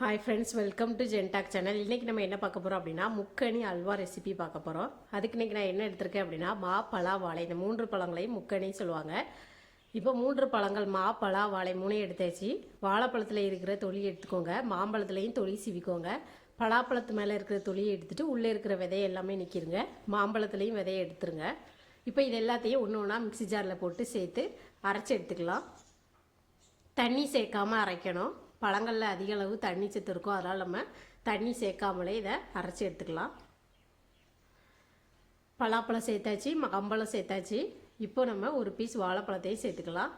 Hi friends welcome to ஜென்டாக் channel இன்றைக்கி நம்ம என்ன பார்க்க போகிறோம் அப்படின்னா முக்கணி அல்வா ரெசிபி பார்க்க போகிறோம் அதுக்கு இன்றைக்கி நான் என்ன எடுத்திருக்கேன் அப்படின்னா மா பலா வாழை. இந்த மூன்று பழங்களையும் முக்கணின்னு சொல்லுவாங்க. இப்போ மூன்று பழங்கள் மா பலா வாழை மூணையும் எடுத்தாச்சு. வாழைப்பழத்தில் இருக்கிற தொலி எடுத்துக்கோங்க. மாம்பழத்துலேயும் தொலி சிவிக்கோங்க. பலாப்பழத்து மேலே இருக்கிற தொலியை எடுத்துகிட்டு உள்ளே இருக்கிற விதையை எல்லாமே நிற்கிருங்க மாம்பழத்துலேயும் விதையை எடுத்துருங்க. இப்போ இது எல்லாத்தையும் ஒன்று ஒன்றா மிக்ஸி ஜாரில் போட்டு சேர்த்து அரைச்சி எடுத்துக்கலாம். தண்ணி சேர்க்காம அரைக்கணும். பழங்களில் அதிக அளவு தண்ணி சத்து இருக்கும் அதனால் நம்ம தண்ணி சேர்க்காமலே இதை அரைச்சி எடுத்துக்கலாம். பலாப்பழம் சேர்த்தாச்சு மகம்பழம் சேர்த்தாச்சு. இப்போ நம்ம ஒரு பீஸ் வாழைப்பழத்தையும் சேர்த்துக்கலாம்.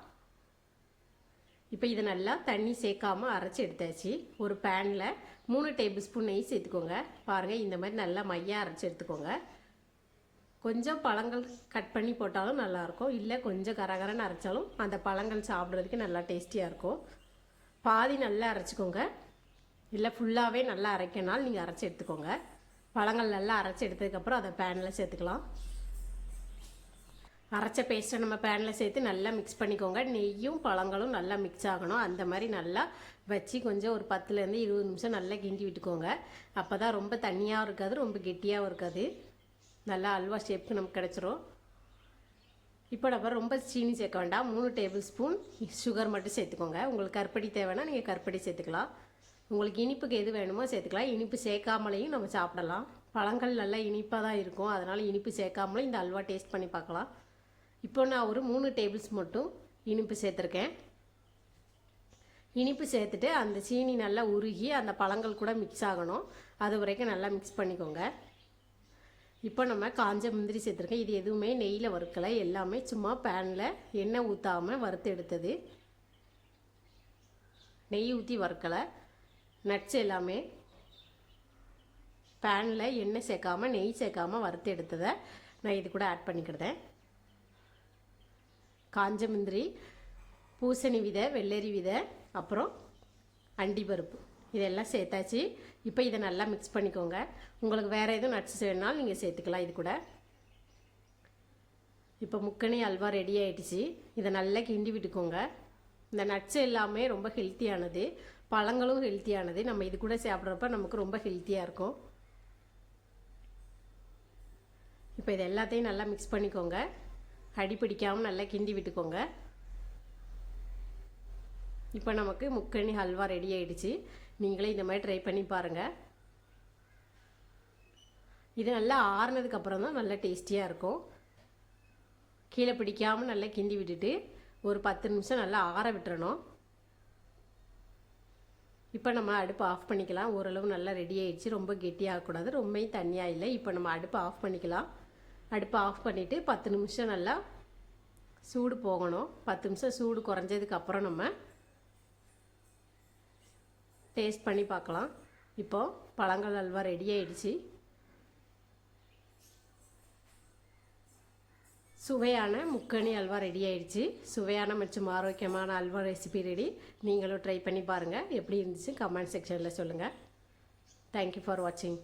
இப்போ இதை நல்லா தண்ணி சேர்க்காம அரைச்சி எடுத்தாச்சு. ஒரு பேனில் மூணு டேபிள் ஸ்பூன் நெய் சேர்த்துக்கோங்க. பாருங்கள் இந்த மாதிரி நல்லா மையாக அரைச்சி எடுத்துக்கோங்க. கொஞ்சம் பழங்கள் கட் பண்ணி போட்டாலும் நல்லாயிருக்கும் இல்லை கொஞ்சம் கரகரன்னு அரைச்சாலும் அந்த பழங்கள் சாப்பிட்றதுக்கு நல்லா டேஸ்டியாக இருக்கும். பாதி நல்லா அரைச்சிக்கோங்க. இல்லை ஃபுல்லாகவே நல்லா அரைக்கனாலும் நீங்கள் அரைச்சி எடுத்துக்கோங்க. பழங்கள் நல்லா அரைச்சி எடுத்ததுக்கப்புறம் அதை பேனில் சேர்த்துக்கலாம். அரைச்ச பேஸ்ட்டை நம்ம பேனில் சேர்த்து நல்லா மிக்ஸ் பண்ணிக்கோங்க. நெய்யும் பழங்களும் நல்லா மிக்ஸ் ஆகணும். அந்த மாதிரி நல்லா வச்சு கொஞ்சம் ஒரு பத்துலேருந்து இருபது நிமிஷம் நல்லா கிண்டி விட்டுக்கோங்க. அப்போ தான் ரொம்ப தண்ணியாகவும் இருக்காது ரொம்ப கெட்டியாகவும் இருக்காது. நல்லா அல்வா ஷேப்புக்கு நமக்கு கிடச்சிரும். இப்போ நம்ம ரொம்ப சீனி சேர்க்க வேண்டாம். மூணு டேபிள் ஸ்பூன் சுகர் மட்டும் சேர்த்துக்கோங்க. உங்களுக்கு கருப்படி தேவைன்னா நீங்கள் கருப்படி சேர்த்துக்கலாம். உங்களுக்கு இனிப்புக்கு எது வேணுமோ சேர்த்துக்கலாம். இனிப்பு சேர்க்காமலையும் நம்ம சாப்பிடலாம். பழங்கள் நல்லா இனிப்பாக தான் இருக்கும். அதனால் இனிப்பு சேர்க்காமலும் இந்த அல்வா டேஸ்ட் பண்ணி பார்க்கலாம். இப்போ நான் ஒரு மூணு டேபிள்ஸ் மட்டும் இனிப்பு சேர்த்துருக்கேன். இனிப்பு சேர்த்துட்டு அந்த சீனி நல்லா உருகி அந்த பழங்கள் கூட மிக்ஸ் ஆகணும். அது வரைக்கும் நல்லா மிக்ஸ் பண்ணிக்கோங்க. இப்போ நம்ம காஞ்ச முந்திரி சேர்த்துருக்கேன். இது எதுவுமே நெய்யில் வறுக்கலை. எல்லாமே சும்மா பேனில் எண்ணெய் ஊற்றாமல் வறுத்து எடுத்தது. நெய் ஊற்றி வறுக்கலை. நட்ஸ் எல்லாமே பேனில் எண்ணெய் சேர்க்காமல் நெய் சேர்க்காம வறுத்து எடுத்ததை நான் இது கூட ஆட் பண்ணிக்கிடுதேன் காஞ்ச முந்திரி பூசணி விதை வெள்ளரி விதை அப்புறம் அண்டி பருப்பு இதெல்லாம் சேர்த்தாச்சு. இப்போ இதை நல்லா மிக்ஸ் பண்ணிக்கோங்க. உங்களுக்கு வேறு எதுவும் நட்ஸ் வேணுனாலும் நீங்கள் சேர்த்துக்கலாம் இது கூட. இப்போ முக்கணி அல்வா ரெடி ஆகிடுச்சு இதை நல்லா கிண்டி விட்டுக்கோங்க. இந்த நட்ஸ் எல்லாமே ரொம்ப ஹெல்த்தியானது பழங்களும் ஹெல்த்தியானது நம்ம இது கூட சாப்பிட்றப்ப நமக்கு ரொம்ப ஹெல்த்தியாக இருக்கும். இப்போ இது எல்லாத்தையும் நல்லா மிக்ஸ் பண்ணிக்கோங்க. அடி பிடிக்காமல் நல்லா கிண்டி விட்டுக்கோங்க. இப்போ நமக்கு முக்கணி ஹல்வா ரெடி ஆகிடுச்சு நீங்களே இந்த மாதிரி ட்ரை பண்ணி பாருங்கள் இது நல்லா ஆறுனதுக்கப்புறம் தான் நல்லா டேஸ்டியாக இருக்கும். கீழே பிடிக்காமல் நல்லா கிண்டி விட்டுட்டு ஒரு பத்து நிமிஷம் நல்லா ஆற விட்டுறணும். இப்போ நம்ம அடுப்பு ஆஃப் பண்ணிக்கலாம். ஓரளவு நல்லா ரெடி ஆகிடுச்சு ரொம்ப கெட்டியாகக்கூடாது. ரொம்ப தண்ணியாக இல்லை. இப்போ நம்ம அடுப்பை ஆஃப் பண்ணிக்கலாம். அடுப்பை ஆஃப் பண்ணிவிட்டு பத்து நிமிஷம் நல்லா சூடு போகணும். பத்து நிமிஷம் சூடு குறைஞ்சதுக்கப்புறம் நம்ம டேஸ்ட் பண்ணி பார்க்கலாம். இப்போது பழங்கள் அல்வா ரெடி ஆயிடுச்சு. சுவையான முக்கணி அல்வா ரெடி ஆயிடுச்சு. சுவையான மற்றும் ஆரோக்கியமான அல்வா ரெசிபி ரெடி நீங்களும் ட்ரை பண்ணி பாருங்கள் எப்படி இருந்துச்சு கமெண்ட் செக்ஷனில் சொல்லுங்கள் தேங்க்யூ ஃபார் வாட்சிங்